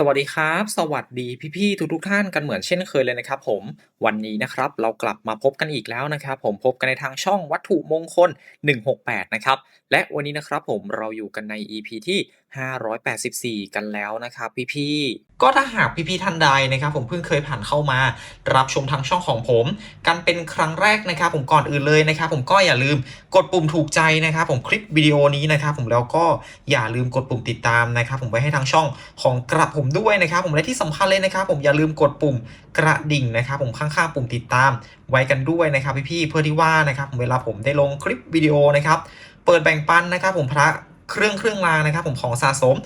สวัสดีครับ สวัสดีพี่ๆทุกๆท่านกันเหมือนเช่นเคยเลยนะครับผมวันนี้นะครับเรากลับมาพบกันอีกแล้วนะครับผมพบกันในทางช่องวัตถุมงคล 168 นะครับและวันนี้นะครับผมเราอยู่กันใน EP ที่ 584 กันแล้วนะครับพี่ๆก็ถ้าหากพี่ๆท่านใดนะครับ ผมเพิ่งเคยผ่านเข้ามา รับชมทางช่องของผม กันเป็นครั้งแรกนะครับผมก่อนอื่นเลยนะครับผมก็อย่าลืมกดปุ่มถูกใจนะครับผมคลิปวิดีโอนี้นะครับผมแล้วก็อย่าลืมกดปุ่มติดตามนะครับผมไว้ให้ทางช่องของกระผมด้วยนะครับ ผมและที่สำคัญเลยนะครับ ผมอย่าลืมกดปุ่มกระดิ่งนะครับ ผมข้างๆปุ่มติดตาม ไว้กันด้วยนะครับพี่ๆเพื่อที่ว่านะครับผมเวลาผมได้ลงคลิปวิดีโอนะครับเปิดแบ่งปันนะครับ ผมพระเครื่องเครื่องรางนะครับ ผมของสะสม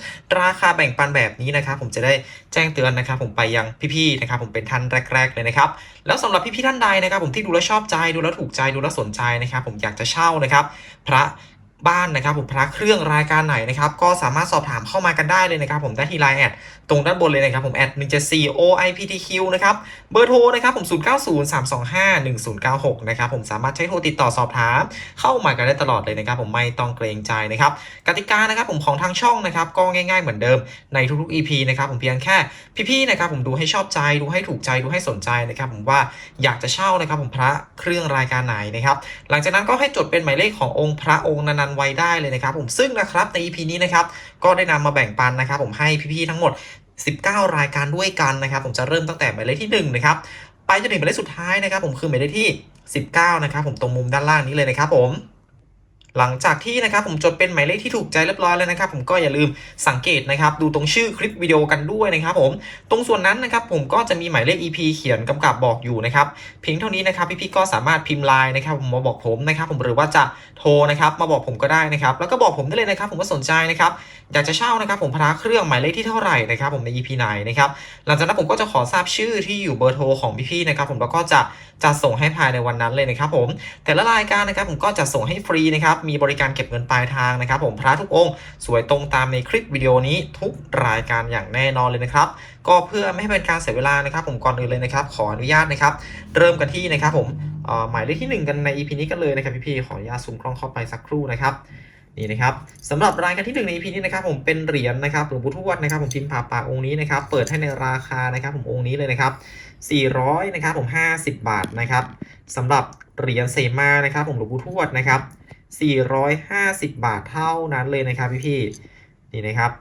ราคาแบ่งปันแบบนี้นะครับ ผมจะได้แจ้งเตือนนะครับ ผมไปยังพี่ๆนะครับ ผมเป็นท่านแรก ๆ เลยนะครับ แล้วสำหรับพี่ๆท่านใดนะครับ ผมที่ดูแลชอบใจดูแลถูกใจดูแลสนใจนะครับ ผมอยากจะเช่านะครับ พระ บ้านนะครับผมพระเครื่องรายการไหนนะครับก็สามารถสอบถามเข้ามากันได้เลยนะครับผมได้ที่ไลน์แอดตรงด้านบนเลยนะครับผมแอด174 OIPTQ นะครับเบอร์โทรนะครับผม0903251096นะครับผมสามารถใช้โทรติดต่อสอบถาม เข้ามากันได้ตลอดเลยนะครับผมไม่ต้องเกรงใจนะครับกติกานะครับผมของทางช่องนะครับก็ง่าย ๆเหมือนเดิมในทุกๆ EP นะครับผมเพียงแค่พี่ๆนะครับผมดูให้ชอบใจดูให้ถูกใจดูให้สนใจนะครับผมว่าอยากจะเช่านะครับผมพระเครื่องรายการไหนนะครับหลังจากนั้นก็ให้จดเป็นหมายเลขขององค์พระองค์นั้นไว้ได้เลยนะครับผมซึ่งนะครับใน EP นี้นะครับก็ได้นำมาแบ่งปันนะครับ ผมให้พี่ๆทั้งหมด 19 รายการด้วยกันนะครับ ผมจะเริ่มตั้งแต่หมายเลขที่ 1 นะครับ ไปจนถึงหมายเลขสุดท้ายนะครับ ผมคือหมายเลขที่ 19 นะครับ ผมตรงมุมด้านล่างนี้เลยนะครับผม หลังจากที่นะครับผมจดเป็นหมายเลขที่ถูกใจเรียบร้อยแล้วนะครับ ผมก็อย่าลืมสังเกตนะครับดูตรงชื่อคลิปวิดีโอกันด้วยนะครับผมตรงส่วนนั้นนะครับผมก็จะมีหมายเลข EP เขียนกำกับบอกอยู่นะครับเพียงเท่านี้นะครับพี่ๆก็สามารถพิมพ์ไลน์นะครับผมมาบอกผมนะครับผมหรือว่าจะโทรนะครับมาบอกผมก็ได้นะครับแล้วก็บอกผมได้เลยนะครับ ผมก็สนใจนะครับอยากจะเช่านะครับผมพระเครื่องหมายเลขที่เท่าไหร่นะครับผมใน EP ไหนนะครับหลังจากนั้นผมก็จะขอทราบชื่อที่อยู่เบอร์โทรของพี่ๆนะครับผมแล้วก็จะจะส่งให้ภายในวันนั้นเลยนะครับผมแต่ละรายการนะครับผมก็จะส่งให้ฟรีนะครับมีบริการเก็บเงินปลายทางนะครับ ผมพระทุกองค์ สวยตรงตามในคลิปวิดีโอนี้ทุกรายการอย่างแน่นอนเลยนะครับ ก็เพื่อไม่ให้เป็นการเสียเวลานะครับ ผมก่อนอื่นเลยนะครับ ขออนุญาตนะครับ เริ่มกันที่นะครับ ผมหมายเลขที่ 1 กันใน EP นี้กันเลยนะครับพี่ๆขออนุญาตซูมกล้องเข้าไปสักครู่นะครับนี่นะครับสำหรับรายการที่ 1 ใน EP นี้นะครับผมเป็นเหรียญนะครับหลวงปู่ทวดนะครับผมพิมพ์ผ่าปากองค์นี้นะครับเปิดให้ในราคานะครับผมองค์นี้เลยนะครับ 400นะครับผม50 บาทนะครับสำหรับเหรียญเสมานะครับผมหลวงปู่ทวดนะครับ 450 บาทเท่านั้นเลยนะครับพี่ๆนี่นะครับ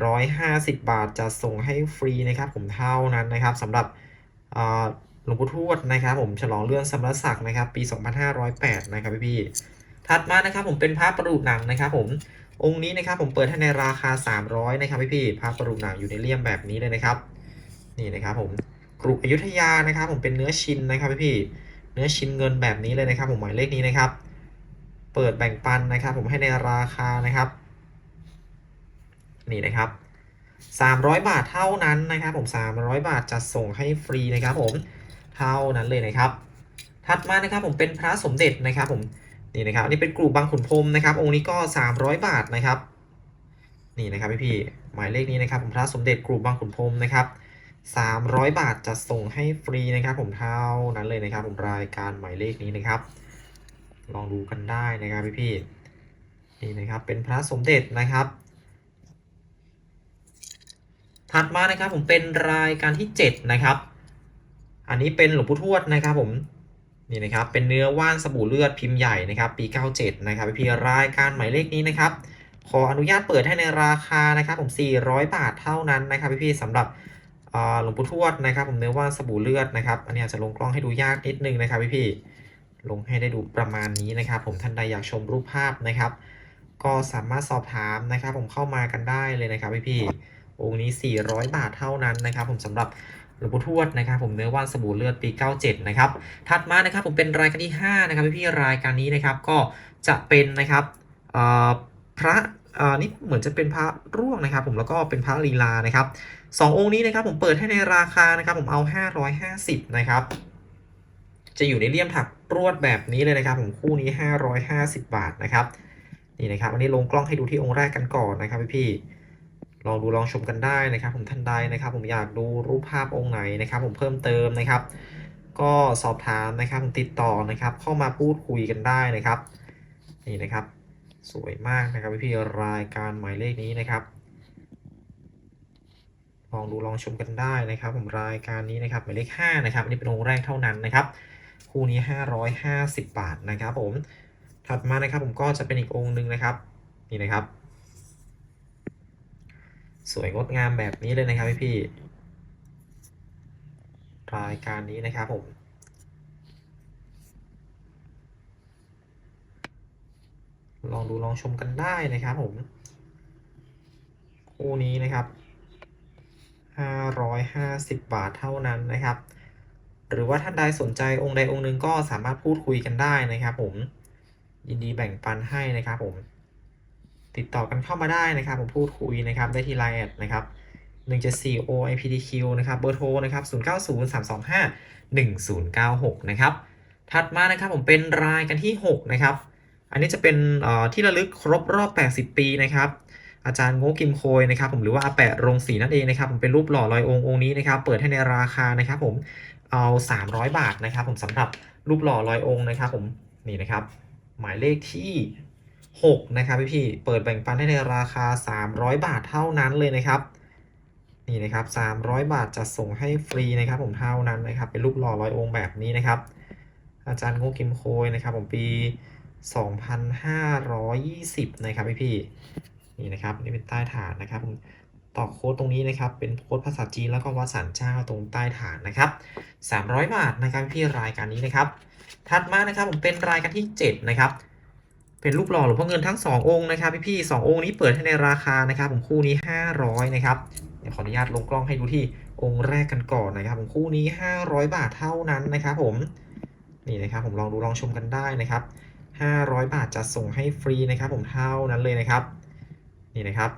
450 บาทจะส่งให้ฟรีนะครับผมเท่านั้นนะครับสำหรับหลวงปู่ทวดนะครับ ผมฉลองเรื่องสมณศักดิ์นะครับ ปี 2508 นะครับพี่ๆถัดมานะครับผมเป็นพระประดูหนังนะครับผมองค์นี้นะครับผมเปิดให้ในราคา 300 นะครับพี่ๆพระประดูหนังอยู่ในเลี่ยมแบบนี้เลยนะครับ นี่นะครับผมกรุอยุธยานะครับ ผมเป็นเนื้อชิ้นนะครับพี่ๆเนื้อชิ้นเงินแบบนี้เลยนะครับ ผมหมายเลขนี้นะครับ เปิดแบ่งปันนะครับ ผมให้ในราคานะครับ นี่นะครับ 300 บาทเท่านั้นนะครับ ผม 300 บาทจะส่งให้ฟรีนะครับ ผมเท่านั้นเลยนะครับ ถัดมานะครับผมเป็นพระสมเด็จนะครับ ผมนี่นะครับนี่เป็นกลุ่มบางขุนพรมนะครับ องค์นี้ก็ 300 บาทนะครับ นี่นะครับพี่พี่หมายเลขนี้นะครับ ผมพระสมเด็จกลุ่มบางขุนพรมนะครับ300 บาทจะส่งให้ฟรีนะครับ ผมเท่านั้นเลยนะครับ ผมรายการหมายเลขนี้นะครับ ลองดูกันได้นะครับพี่พี่นี่นะครับเป็นพระสมเด็จนะครับ ถัดมานะครับผมเป็นรายการที่ 7 นะครับ อันนี้เป็นหลวงปู่ทวดนะครับผมนี่นะครับเป็นเนื้อว่านสบู่เลือดพิมพ์ใหญ่นะครับปี 97 นะครับพี่ๆรายการหมายเลขนี้นะครับ ขออนุญาตเปิดให้ในราคานะครับผม 400 บาทเท่านั้นนะครับพี่ๆสำหรับหลวงปู่ทวดนะครับ ผมเนื้อว่านสบู่เลือดนะครับ อันนี้อาจจะลงกล้องให้ดูยากนิดนึงนะครับพี่ๆ ลงให้ได้ดูประมาณนี้นะครับ ผมท่านใดอยากชมรูปภาพนะครับ ก็สามารถสอบถามนะครับ ผมเข้ามากันได้เลยนะครับพี่ๆองค์นี้ 400 บาทเท่านั้นนะครับ ผมสำหรับหลวงปู่ทวดนะครับ ผมเนื้อว่านสบู่เลือดปี 97 นะครับ ถัดมานะครับผมเป็นรายการที่ 5 นะครับพี่ๆรายการนี้นะครับก็จะเป็นนะครับพระนี่เหมือนจะเป็นพระร่วงนะครับ ผมแล้วก็เป็นพระลีลานะครับสององค์นี้นะครับผมเปิดให้ในราคานะครับ ผมเอา 550 นะครับ จะอยู่ในเลี่ยมถักรวดแบบนี้เลยนะครับผมคู่นี้ 550 บาทนะครับนี่นะครับอันนี้ลงกล้องให้ดูที่องค์แรกกันก่อนนะครับพี่ๆลองดูลองชมกันได้นะครับผมท่านใดนะครับ ผมอยากดูรูปภาพองค์ไหนนะครับ ผมเพิ่มเติมนะครับ ก็สอบถามนะครับผมติดต่อนะครับเข้ามาพูดคุยกันได้นะครับ นี่นะครับ สวยมากนะครับพี่ๆรายการหมายเลขนี้นะครับลองดูลองชมกันได้นะครับ ผมรายการนี้นะครับหมายเลข5นะครับอันนี้เป็นองค์แรกเท่านั้นนะครับ คู่นี้ 550 บาทนะครับผม ถัดมานะครับผมก็จะเป็นอีกองค์หนึ่งนะครับ นี่นะครับ สวยงดงามแบบนี้เลยนะครับพี่พี่รายการนี้นะครับผมลองดูลองชมกันได้นะครับผม คู่นี้นะครับ 550 บาทเท่านั้นนะครับ หรือว่าท่านใดสนใจองค์ใดองค์หนึ่งก็สามารถพูดคุยกันได้นะครับ ผม ยินดีแบ่งปันให้นะครับ ผม ติดต่อกันเข้ามาได้นะครับ ผมพูดคุยนะครับ ได้ที่ไลน์แอดนะครับ174 OIPTQ นะครับเบอร์โทรนะครับ090325 1096 นะครับ ถัดมานะครับผมเป็นรายกันที่ 6 นะครับ อันนี้จะเป็นที่ระลึกครบรอบ 80 ปีนะครับอาจารย์โง่กิมโคยนะครับผมหรือว่าอาแปะโรงสีนั่นเองนะครับผมเป็นรูปหล่อลอยองค์องค์นี้นะครับ เปิดให้ในราคานะครับผม เอา 300 บาทนะครับ ผมสำหรับรูปหล่อลอยองค์นะครับ ผมนี่นะครับ หมายเลขที่6นะครับพี่พี่เปิดแบ่งปันให้ในราคา 300 บาทเท่านั้นเลยนะครับนี่นะครับ 300 บาทจะส่งให้ฟรีนะครับ ผมเท่านั้นนะครับ เป็นรูปหล่อลอยองค์แบบนี้นะครับ อาจารย์โง่กิมโคยนะครับ ผมปี 2520 นะครับพี่พี่นี่นะครับนี่เป็นใต้ฐานนะครับผม ต่อโค้ดตรงนี้นะครับ เป็นโค้ดภาษาจีนแล้วก็วัดสันเจ้าตรงใต้ฐานนะครับ300 บาทนะครับพี่รายการนี้นะครับ ถัดมานะครับผมเป็นรายการที่ 7 นะครับ เป็นรูปหล่อหลวงพ่อเงินทั้ง 2 องค์นะครับพี่พี่ๆสององค์นี้เปิดให้ในราคานะครับ ผมคู่นี้ 500 นะครับเดี๋ยวขออนุญาตลงกล้องให้ดูที่องค์แรกกันก่อนนะครับ ผมคู่นี้ 500 บาทเท่านั้นนะครับ ผมนี่นะครับผมลองดูลองชมกันได้นะครับ 500 บาทจะส่งให้ฟรีนะครับ ผมเท่านั้นเลยนะครับ นี่นะครับ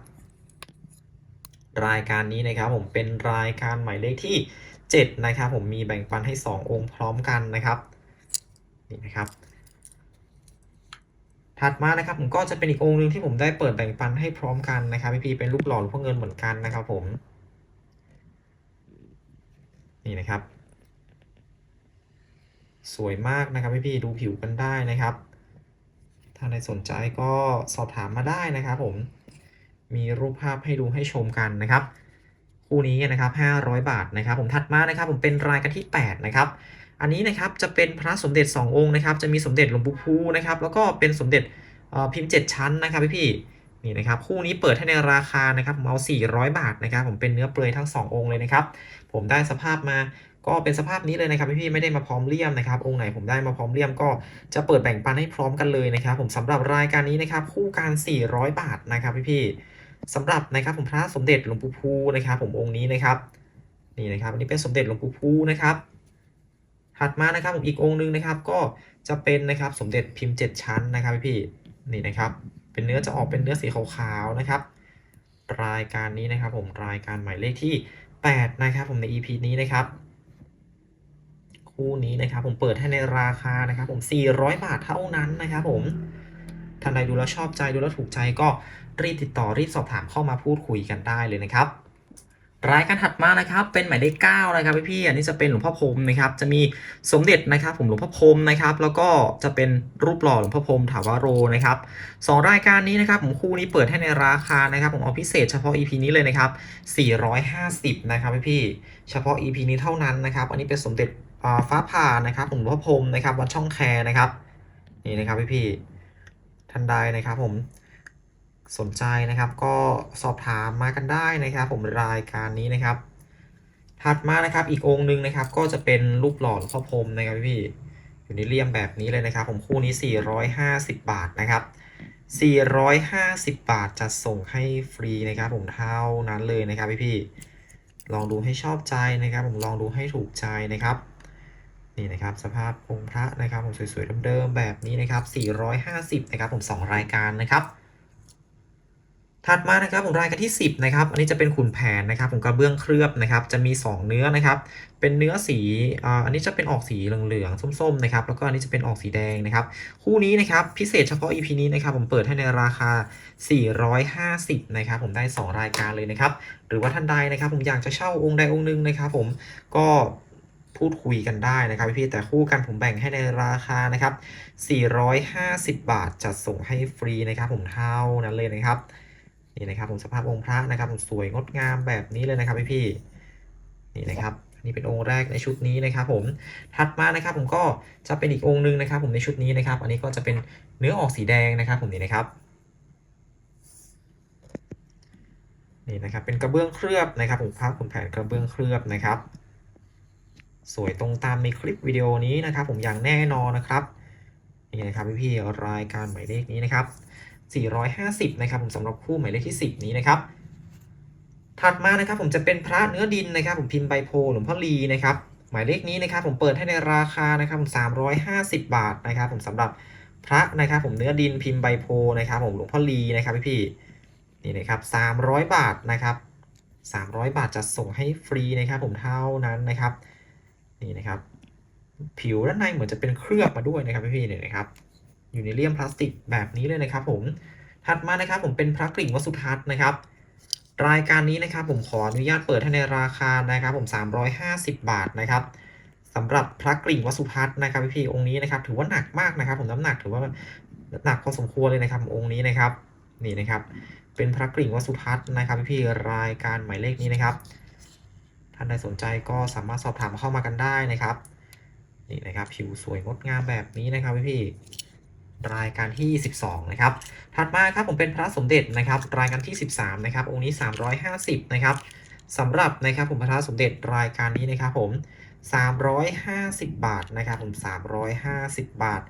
รายการนี้นะครับผมเป็นรายการหมายเลขที่ 7 นะครับ ผมมีแบ่งปันให้ 2 องค์พร้อมกันนะครับนี่นะครับ ถัดมานะครับผมก็จะเป็นอีกองค์หนึ่งที่ผมได้เปิดแบ่งปันให้พร้อมกันนะครับพี่พีเป็นรูปหล่อหลวงพ่อเงินเหมือนกันนะครับผมนี่นะครับ สวยมากนะครับพี่พี่ดูผิวกันได้นะครับ ถ้าใครสนใจก็สอบถามมาได้นะครับผม มีรูปภาพให้ดูให้ชมกันนะครับ คู่นี้นะครับ 500 บาทนะครับ ผมถัดมานะครับ ผมเป็นรายกันที่ 8 นะครับ อันนี้นะครับจะเป็นพระสมเด็จ 2 องค์นะครับ จะมีสมเด็จหลวงปู่ภูนะครับ แล้วก็เป็นสมเด็จพิมพ์ 7 ชั้นนะครับพี่พี่นี่นะครับคู่นี้เปิดให้ในราคานะครับผมเอา 400 บาทนะครับ ผมเป็นเนื้อเปลือยทั้ง 2 องค์เลยนะครับ ผมได้สภาพมาก็เป็นสภาพนี้เลยนะครับพี่พี่ๆไม่ได้มาพร้อมเลี่ยมนะครับ องค์ไหนผมได้มาพร้อมเลี่ยมก็จะเปิดแบ่งปันให้พร้อมกันเลยนะครับ ผมสำหรับรายการนี้นะครับ คู่การ 400 บาทนะครับพี่พี่ๆ สำหรับนะครับผมพระสมเด็จหลวงปู่ภูนะครับ ผมองค์นี้นะครับนี่นะครับอันนี้เป็นสมเด็จหลวงปู่ภูนะครับถัดมานะครับผมอีกองค์หนึงนะครับ ก็จะเป็นนะครับสมเด็จพิมพ์ 7 ชั้นนะครับพี่นี่นะครับ เป็นเนื้อจะออกเป็นเนื้อสีขาวๆนะครับ รายการนี้นะครับ ผมรายการหมายเลขที่ 8 นะครับ ผมใน EP นี้นะครับคู่นี้นะครับผมเปิดให้ในราคานะครับ ผม 400 บาทเท่านั้นนะครับผม ท่านใดดูแล้วชอบใจดูแล้วถูกใจก็รีบติดต่อรีบสอบถามเข้ามาพูดคุยกันได้เลยนะครับรายการถัดมานะครับเป็นหมายเลข9นะครับพี่ๆอันนี้จะเป็นหลวงพ่อพรมนะครับจะมีสมเด็จนะครับผมหลวงพ่อพรมนะครับแล้วก็จะเป็นรูปหล่อหลวงพ่อพรมถาวโรนะครับสองรายการนี้นะครับผมคู่นี้เปิดให้ในราคานะครับผมเอาพิเศษเฉพาะ EP นี้เลยนะครับ450นะครับพี่ๆเฉพาะ EP นี้เท่านั้นนะครับอันนี้เป็นสมเด็จฟ้าผ่านะครับผมหลวงพ่อพรมนะครับวัดช่องแคนะครับนี่นะครับพี่ๆ ท่านใดนะครับผมสนใจนะครับก็สอบถามมากันได้นะครับ ผมรายการนี้นะครับ ถัดมานะครับอีกองค์หนึ่งนะครับ ก็จะเป็นรูปหล่อหลวงพ่อพรมนะครับพี่อยู่ในเลี่ยมแบบนี้เลยนะครับ ผมคู่นี้ 450 บาทนะครับ 450 บาทจะส่งให้ฟรีนะครับ ผมเท่านั้นเลยนะครับพี่ลองดูให้ชอบใจนะครับ ผมลองดูให้ถูกใจนะครับ นี่นะครับสภาพองค์พระนะครับผมสวยๆเดิมๆแบบนี้นะครับ450นะครับผม2 รายการนะครับถัดมานะครับผมรายการที่ 10นะครับอันนี้จะเป็นขุนแผนนะครับผมกระเบื้องเคลือบนะครับจะมี 2 เนื้อนะครับเป็นเนื้อสีอันนี้จะเป็นออกสีเหลืองๆส้มๆนะครับแล้วก็อันนี้จะเป็นออกสีแดงนะครับคู่นี้นะครับพิเศษเฉพาะ EP นี้นะครับผมเปิดให้ในราคา 450นะครับผมได้ 2 รายการเลยนะครับหรือว่าท่านใดนะครับผมอยากจะเช่าองค์ใดองค์หนึ่งนะครับผมก็ พูดคุยกันได้นะครับพี่แต่คู่กันผมแบ่งให้ในราคานะครับ 450 บาทจัดส่งให้ฟรีนะครับ ผมเท่านั้นเลยนะครับนี่นะครับผมสภาพองค์พระนะครับผมสวยงดงามแบบนี้เลยนะครับพี่พี่นี่นะครับนี่เป็นองค์แรกในชุดนี้นะครับ ผมถัดมานะครับผมก็จะเป็นอีกองค์หนึงนะครับ ผมในชุดนี้นะครับ อันนี้ก็จะเป็นเนื้อออกสีแดงนะครับ ผมนี่นะครับนี่นะครับเป็นกระเบื้องเคลือบนะครับผมภาพขุนแผนกระเบื้องเคลือบนะครับ สวยตรงตามในคลิปวิดีโอนี้นะครับ ผมอย่างแน่นอนนะครับนี่นะครับพี่พี่ๆรายการหมายเลขนี้นะครับ 450 นะครับผมสำหรับคู่หมายเลขที่ 10 นี้นะครับ ถัดมานะครับผมจะเป็นพระเนื้อดินนะครับ ผมพิมพ์ใบโพหลวงพ่อลีนะครับ หมายเลขนี้นะครับผมเปิดให้ในราคานะครับผม350 บาทนะครับ ผมสำหรับพระนะครับ ผมเนื้อดินพิมพ์ใบโพนะครับ ผมหลวงพ่อลีนะครับพี่พี่ๆนี่นะครับ 300 บาทนะครับ 300 บาทจะส่งให้ฟรีนะครับ ผมเท่านั้นนะครับ นี่นะครับ ผิวด้านในเหมือนจะเป็นเคลือบมาด้วยนะครับพี่ๆเนี่ยนะครับอยู่ในเลี่ยมพลาสติกแบบนี้เลยนะครับ ผมถัดมานะครับ ผมเป็นพระกริ่งวดสุทัศน์นะครับ รายการนี้นะครับ ผมขออนุญาตเปิดให้ในราคานะครับ ผม 350 บาทนะครับสำหรับพระกริ่งวดสุทัศน์นะครับพี่ๆองค์นี้นะครับ ถือว่าหนักมากนะครับ ผมน้ำหนักถือว่าหนักพอสมควรเลยนะครับ องค์นี้นะครับนี่นะครับ เป็นพระกริ่งวดสุทัศน์นะครับพี่ๆรายการหมายเลขนี้นะครับ ท่านใดสนใจก็สามารถสอบถามเข้ามากันได้นะครับ นี่นะครับผิวสวยงดงามแบบนี้นะครับพี่ๆรายการที่ 12 นะครับ ถัดมาครับผมเป็นพระสมเด็จนะครับ รายการที่ 13 นะครับ องค์นี้ 350 นะครับสำหรับนะครับผมพระสมเด็จรายการนี้นะครับผม 350 บาทนะครับผม 350 บาท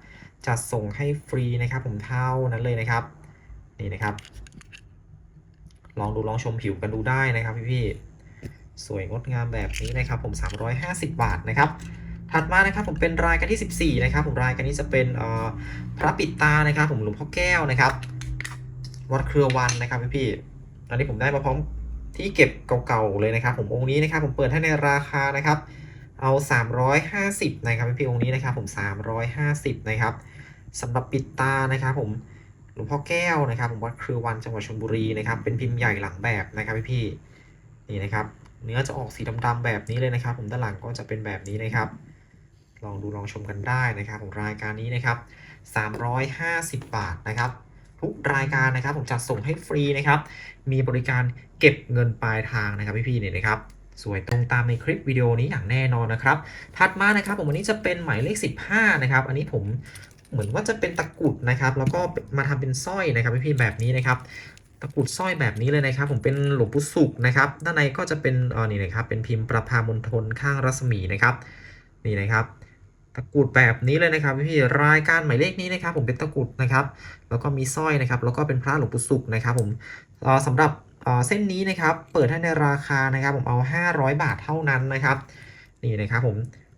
จัดส่งให้ฟรีนะครับผมเท่านั้นเลยนะครับ นี่นะครับ ลองดูลองชมผิวกันดูได้นะครับพี่ๆ สวยงดงามแบบนี้นะครับผม 350 บาทนะครับ ถัดมานะครับผมเป็นรายการที่ 14 นะครับผมรายการนี้จะเป็นเอ่อพระปิดตานะครับ ผมหลวงพ่อแก้วนะครับ วัดเครือวันนะครับพี่พี่อันนี้ผมได้มาพร้อมที่เก็บเก่าๆเลยนะครับ ผมองค์นี้นะครับ ผมเปิดให้ในราคานะครับ เอา 350 นะครับพี่พี่องค์นี้นะครับผม 350 นะครับสำหรับปิดตานะครับผมหลวงพ่อแก้วนะครับ ผมวัดเครือวันจังหวัดชลบุรีนะครับ เป็นพิมพ์ใหญ่หลังแบบนะครับพี่พี่นี่นะครับ เนื้อจะออกสีดำๆแบบนี้เลยนะครับ ผมด้านหลังก็จะเป็นแบบนี้นะครับ ลองดูลองชมกันได้นะครับของรายการนี้นะครับ 350 บาทนะครับ ทุกรายการนะครับผมจัดส่งให้ฟรีนะครับ มีบริการเก็บเงินปลายทางนะครับพี่ๆเนี่ยนะครับสวยตรงตามในคลิปวิดีโอนี้อย่างแน่นอนนะครับ ถัดมานะครับผมวันนี้จะเป็นหมายเลข 15 นะครับ อันนี้ผมเหมือนว่าจะเป็นตะกุดนะครับ แล้วก็มาทำเป็นสร้อยนะครับพี่ๆแบบนี้นะครับ ตะกรุดสร้อยแบบนี้เลยนะครับ ผมเป็นหลวงปู่สุกนะครับ ด้านในก็จะเป็นเออนี่นะครับ เป็นพิมพ์ประพามณฑลข้างรัศมีนะครับนี่นะครับ ตะกรุดแบบนี้เลยนะครับพี่รายการหมายเลขนี้นะครับ ผมเป็นตะกรุดนะครับ แล้วก็มีสร้อยนะครับ แล้วก็เป็นพระหลวงปู่สุกนะครับ ผมเอ่อสำหรับเส้นนี้นะครับ เปิดให้ในราคานะครับ ผมเอา 500 บาทเท่านั้นนะครับ นี่นะครับผม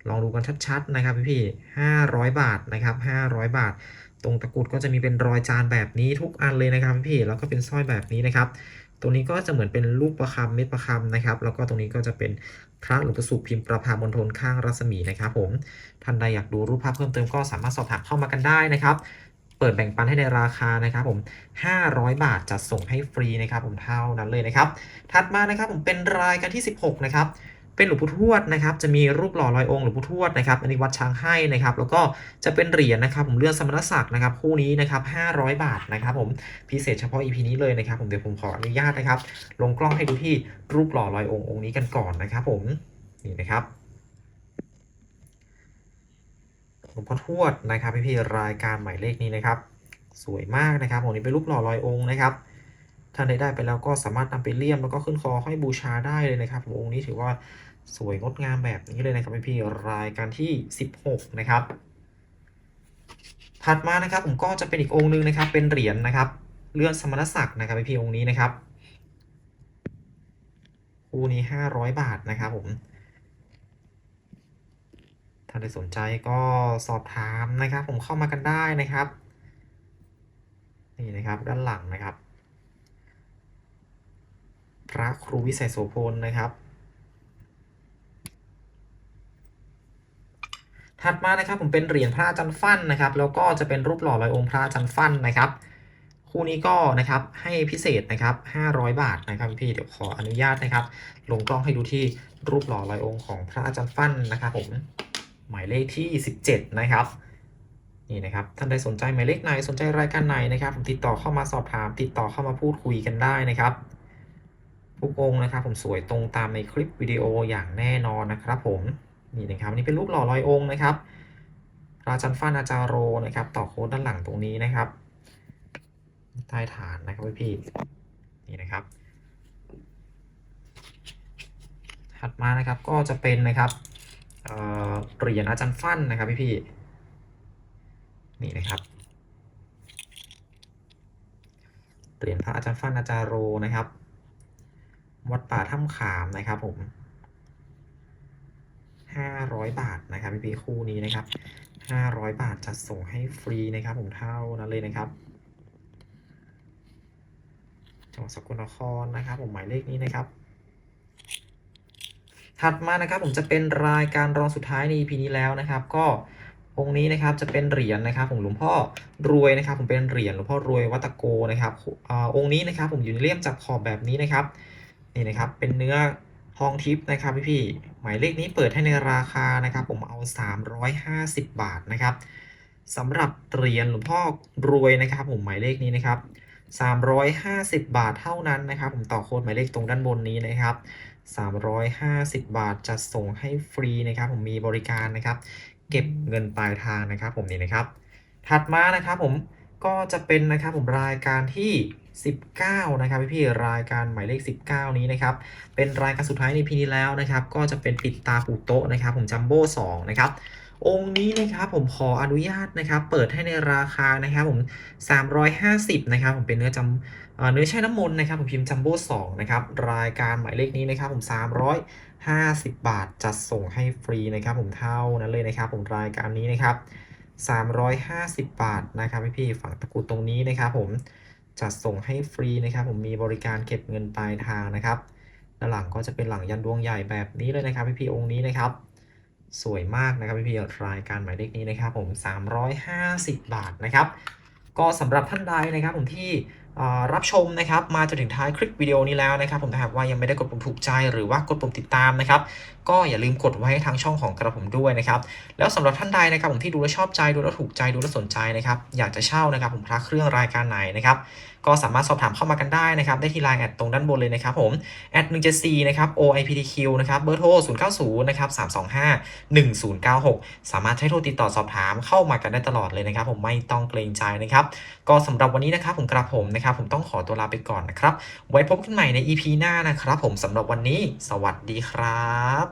ลองดูกันชัดๆนะครับพี่ๆ500บาทนะครับ500บาท ตรงตะกรุดก็จะมีเป็นรอยจานแบบนี้ทุกอันเลยนะครับพี่แล้วก็เป็นสร้อยแบบนี้นะครับ ตรงนี้ก็จะเหมือนเป็นลูกประคำเม็ดประคำนะครับ แล้วก็ตรงนี้ก็จะเป็นพระหลวงปู่สุขพิมพ์ประพามณฑลข้างรัศมีนะครับ ผมท่านใดอยากดูรูปภาพเพิ่มเติมก็สามารถสอบถามเข้ามากันได้นะครับเปิดแบ่งปันให้ในราคานะครับผม 500 บาทจัดส่งให้ฟรีนะครับผมเท่านั้นเลยนะครับ ถัดมานะครับผมเป็นรายการที่ 16 นะครับ เป็นหลวงปู่ทวดนะครับจะมีรูปหล่อลอยองค์หลวงปู่ทวดนะครับอันนี้วัดช้างให้นะครับแล้วก็จะเป็นเหรียญนะครับผมเลื่อนสมณศักดิ์นะครับคู่นี้นะครับ500 บาทนะครับผมพิเศษเฉพาะ EP นี้เลยนะครับผมเดี๋ยวผมขออนุญาตนะครับ ลงกล้องให้ดูที่รูปหล่อลอยองค์องค์นี้กันก่อนนะครับผมนี่นะครับหลวงพ่อทวดนะครับพี่ๆรายการหมายเลขนี้นะครับ สวยมากนะครับผมนี่เป็นรูปหล่อลอยองค์นะครับ ท่านได้ไปแล้วก็สามารถนำไปเลี่ยมแล้วก็ขึ้นคอห้อยบูชาได้เลยนะครับองค์นี้ถือว่าสวยงดงามแบบนี้เลยนะครับพี่รายการที่ 16 นะครับ ถัดมานะครับผมก็จะเป็นอีกองค์หนึงนะครับ เป็นเหรียญนะครับ เลื่อนสมณศักดิ์นะครับพี่องค์นี้นะครับคู่นี้ 500 บาทนะครับผมถ้าได้สนใจก็สอบถามนะครับ ผมเข้ามากันได้นะครับ นี่นะครับด้านหลังนะครับ พระครูวิเศษโสพลนะครับ ถัดมานะครับผมเป็นเหรียญพระอาจารย์ฟั่นนะครับ แล้วก็จะเป็นรูปหล่อลอยองค์พระอาจารย์ฟั่นนะครับ คู่นี้ก็นะครับให้พิเศษนะครับ500 บาทนะครับพี่เดี๋ยวขออนุญาตนะครับ ลงกล้องให้ดูที่รูปหล่อลอยองค์ของพระอาจารย์ฟั่นนะครับผมหมายเลขที่ 17 นะครับนี่นะครับท่านใดสนใจหมายเลขไหนสนใจรายการไหนนะครับผมติดต่อเข้ามาสอบถาม ติดต่อเข้ามาพูดคุยกันได้นะครับ ทุกองค์นะครับผมสวยตรงตามในคลิปวิดีโออย่างแน่นอนนะครับผมนี่นะครับอันนี่เป็นรูปหล่อลอยองค์นะครับราจารย์ฟ้านาจาโรนะครับต่อโค้ดด้านหลังตรงนี้นะครับ ใต้ฐานนะครับพี่นี่นะครับ ถัดมานะครับก็จะเป็นนะครับเหรียญอาจารย์ฟั่นนะครับพี่ๆนี่นะครับเหรียญพระอาจารย์ฟั่นอาจารโรนะครับ วัดป่าถ้ำขามนะครับผมห้าร้อยบาทนะครับพี่พี่คู่นี้นะครับห้าร้อยบาทจะส่งให้ฟรีนะครับผมเท่านั้นเลยนะครับจังหวัดสกลนครนะครับ ผมหมายเลขนี้นะครับถัดมานะครับผมจะเป็นรายการรองสุดท้ายใน EP นี้แล้วนะครับ ก็องค์นี้นะครับจะเป็นเหรียญนะครับของหลวงพ่อรวยนะครับ ผมเป็นเหรียญหลวงพ่อรวยวัตโกนะครับอองค์นี้นะครับ ผมอยู่ในเลี่ยมจับขอบแบบนี้นะครับ นี่นะครับ เป็นเนื้อทองทิพย์นะครับพี่ๆหมายเลขนี้เปิดให้ในราคานะครับ ผมเอา 350 บาทนะครับสำหรับเหรียญหลวงพ่อรวยนะครับ ผมหมายเลขนี้นะครับ350 บาทเท่านั้นนะครับ ผมต่อโค้ดหมายเลขตรงด้านบนนี้นะครับ 350 บาทจะส่งให้ฟรีนะครับ ผมมีบริการนะครับ เก็บเงินปลายทางนะครับ ผมนี่นะครับ ถัดมานะครับ ผมก็จะเป็นนะครับผมรายการที่ 19 นะครับพี่ๆรายการหมายเลข 19 นี้นะครับ เป็นรายการสุดท้ายในพีนี้แล้วนะครับ ก็จะเป็นปิดตาปูโตะนะครับ ผมจัมโบ้2นะครับ องค์นี้นะครับผมขออนุญาตนะครับ เปิดให้ในราคานะครับผม 350 นะครับ ผมเป็นเนื้อจำเนื้อแช่น้ำมนต์นะครับ ผมพิมพ์จัมโบ้2นะครับ รายการหมายเลขนี้นะครับ ผม 350 บาทจัดส่งให้ฟรีนะครับ ผมเท่านั้นเลยนะครับ ผมรายการนี้นะครับ 350 บาทนะครับพี่ๆฝั่งตะกรุตรงนี้นะครับผม จัดส่งให้ฟรีนะครับผมมีบริการเก็บเงินปลายทางนะครับด้านหลังก็จะเป็นหลังยันดวงใหญ่แบบนี้เลยนะครับพี่พี่องค์นี้นะครับ สวยมากนะครับพี่ๆรายการหมายเลขนี้นะครับผม 350 บาทนะครับ ก็สำหรับท่านใดนะครับผมที่ รับชมนะครับมาจนถึงท้ายคลิปวิดีโอนี้แล้วนะครับ ผมถ้าหากว่ายังไม่ได้กดปุ่มถูกใจหรือว่ากดปุ่มติดตามนะครับ ก็อย่าลืมกดไว้ให้ทางช่องของกระผมด้วยนะครับ แล้วสำหรับท่านใดนะครับผมที่ดูแล้วชอบใจดูแล้วถูกใจดูแล้วสนใจนะครับ อยากจะเช่านะครับ ผมพระเครื่องรายการไหนนะครับ ก็สามารถสอบถามเข้ามากันได้นะครับ ได้ที่ไลน์แอดตรงด้านบนเลยนะครับผมแอด 174 นะครับ OIPTQ นะครับ เบอร์โทร 090 นะครับ 325 1096 สามารถใช้โทรติดต่อสอบถามเข้ามากันได้ตลอดเลยนะครับ ผมไม่ต้องเกรงใจนะครับ ก็สำหรับวันนี้นะครับผมกระผมนะครับ ผมต้องขอตัวลาไปก่อนนะครับ ไว้พบกันใหม่ใน EP หน้านะครับ ผมสำหรับวันนี้ สวัสดีครับ